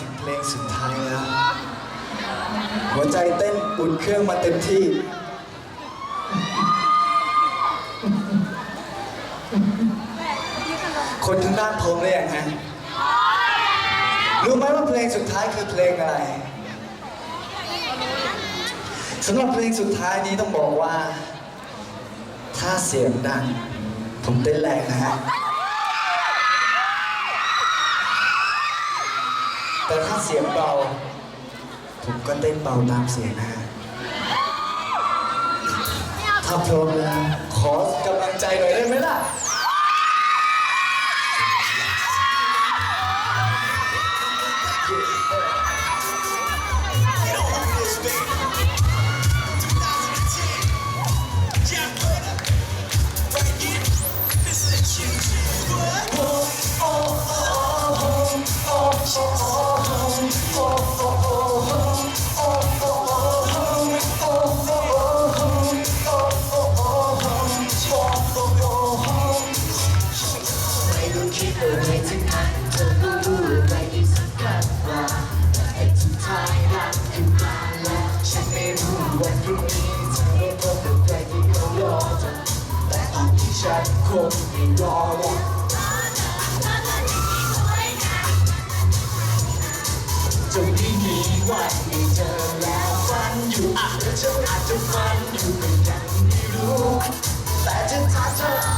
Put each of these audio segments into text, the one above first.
ถึงเพลงสุดท้ายแล้ว หัวใจเต้นอุ่นเครื่องมาเต็มที่ คนทางด้านพร้อมหรือยังฮะรู้ไหมว่าเพลงสุดท้ายคือเพลงอะไรสำหรับเพลงสุดท้ายนี้ต้องบอกว่า ถ้าเสียงดัง ผมเต้นแรงนะฮะ แต่ถ้าเสียงเบา ผมก็เต้นเบาตามเสียงนะฮะถ้าพร้อมแล้วขอกำลังใจหน่อยได้ไหมล่ะ อนที่ฉันคงไม่รอแล้วจนที่มีวันได้เจอแล้วฝันอยู่อาจจะอาจจะฝันอยู่ก็ยังไม่รู้ แต่จะถามเธอว่าย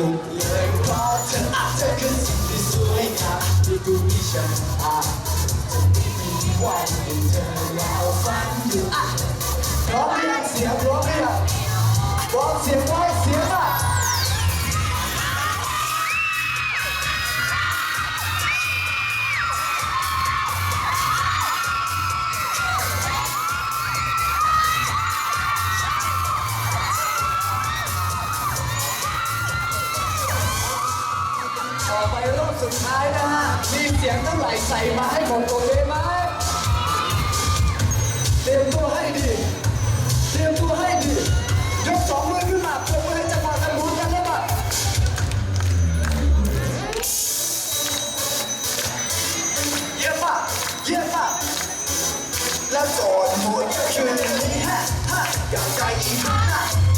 สุดเลยเพราะเธออาจจะคือสิ่งที่สวยงามที่กูมีฉันอาจจะไม่มีวันเป็นเธอแล้วฝันอยู่อะร้อมหรือยังเสียงร้อมหรือยังบองเสียง สุดท้ายนะฮะ มีเสียงเท่าไหร่ใส่มาให้หมดโอเคไหมเตรียมตัวให้ดี เตรียมตัวให้ดี ยกสองมือขึ้นมาปรบมือให้จังหวะกันรู้กันแล้วป่ะเยี่ยมมากเยี่ยมมากแล้วโจทย์หมดคืนนี้ฮะฮะอยากใจอีกฮะ